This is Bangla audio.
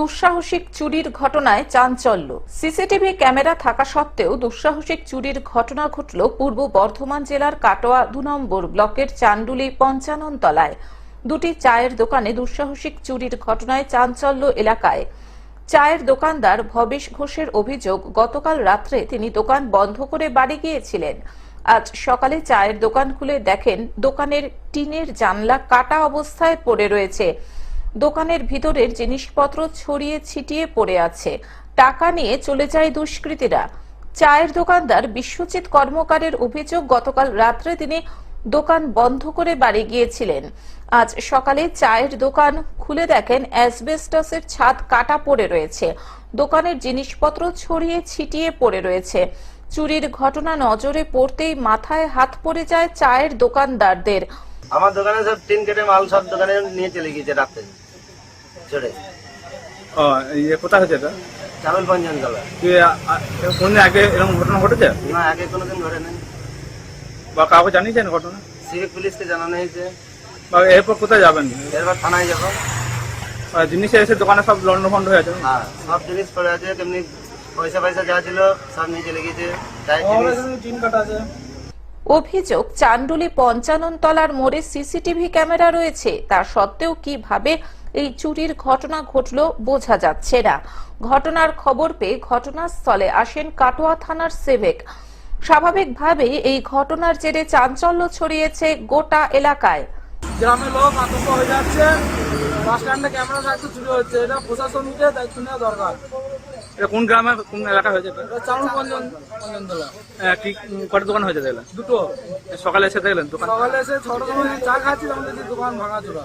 দুঃসাহসিক চুরির ঘটনায় চাঞ্চল্য। সিসিটিভি ক্যামেরা থাকা সত্ত্বেও দুঃসাহসিক চুরির ঘটনা ঘটল পূর্ব বর্ধমান জেলার কাটোয়া দু নম্বর ব্লকের চান্ডুলি পঞ্চানন তলায় দুটি চায়ের দোকানে দুঃসাহসিক চুরির ঘটনায় চাঞ্চল্য এলাকায়। চায়ের দোকানদার ভবেশ ঘোষের অভিযোগ, গতকাল রাত্রে তিনি দোকান বন্ধ করে বাড়ি গিয়েছিলেন। আজ সকালে চায়ের দোকান খুলে দেখেন দোকানের টিনের জানলা কাটা অবস্থায় পড়ে রয়েছে। দোকানের ভিতরের জিনিসপত্র ছড়িয়ে ছিটিয়ে পড়ে আছে। টাকা নিয়ে চলে যায় দুষ্কৃতীরা। চায়ের দোকানদার বিশ্বজিৎ কর্মকারের অভিযোগ, গতকাল রাত্রে তিনি দোকান বন্ধ করে বাড়ি গিয়েছিলেন। আজ সকালে চায়ের দোকান খুলে দেখেন, অ্যাসবেস্টাসের ছাদ কাটা পড়ে রয়েছে। দোকানের জিনিসপত্র ছড়িয়ে ছিটিয়ে পড়ে রয়েছে। চুরির ঘটনা নজরে পড়তেই মাথায় হাত পড়ে যায় চায়ের দোকানদারদের। আমার দোকানে সব টিন কেটে মাল সব দোকানে নিয়ে চলে গিয়েছে রাত্রে। চড়ে ও ইয়ে কোথায় হয়েছে এটা? আ- কোনদিন আগে এরকম ঘটনা ঘটেছে? না আগে কোনোদিন ঘটে নেই বা কাউকে জানিয়েছেন ঘটনা? সিভিক পুলিশকে জানানো হয়েছে। বা এরপর কোথায় যাবেন? এরপর থানায় যাব। জিনিস এসে দোকানে সব লন্ড ফন্ড হয়ে আছে হ্যাঁ সব জিনিস পড়ে আছে তেমনি পয়সা পয়সা যা ছিল সব নিয়ে চলে গিয়েছে অভিযোগ চান্ডুলি পঞ্চানন তলার মোড়ে সিসিটিভি ক্যামেরা রয়েছে। তা সত্ত্বেও কীভাবে এই চুরির ঘটনা ঘটলো বোঝা যাচ্ছে না। ঘটনার খবর পেয়ে ঘটনাস্থলে আসেন কাটোয়া থানার সেবেক স্বাভাবিকভাবেই এই ঘটনার জেরে চাঞ্চল্য ছড়িয়েছে গোটা এলাকায়। গ্রামের লোক আতঙ্ক হয়ে যাচ্ছে। বাস স্ট্যান্ডে ক্যামেরা চুরি হচ্ছে। এটা প্রশাসনকে দায়িত্ব নেওয়া দরকার। এটা কোন গ্রামে কোন এলাকা হয়েছে এটা? এটা চালু পঞ্জন পঞ্জনতলা। আহ, কি কটা দোকান হয়েছে দেখলেন? দুটো। সকালে এসে দেখলেন দোকান? সকালে এসে ছটার সময় চা খাচ্ছি দেখছি দোকান ভাঙা চোরা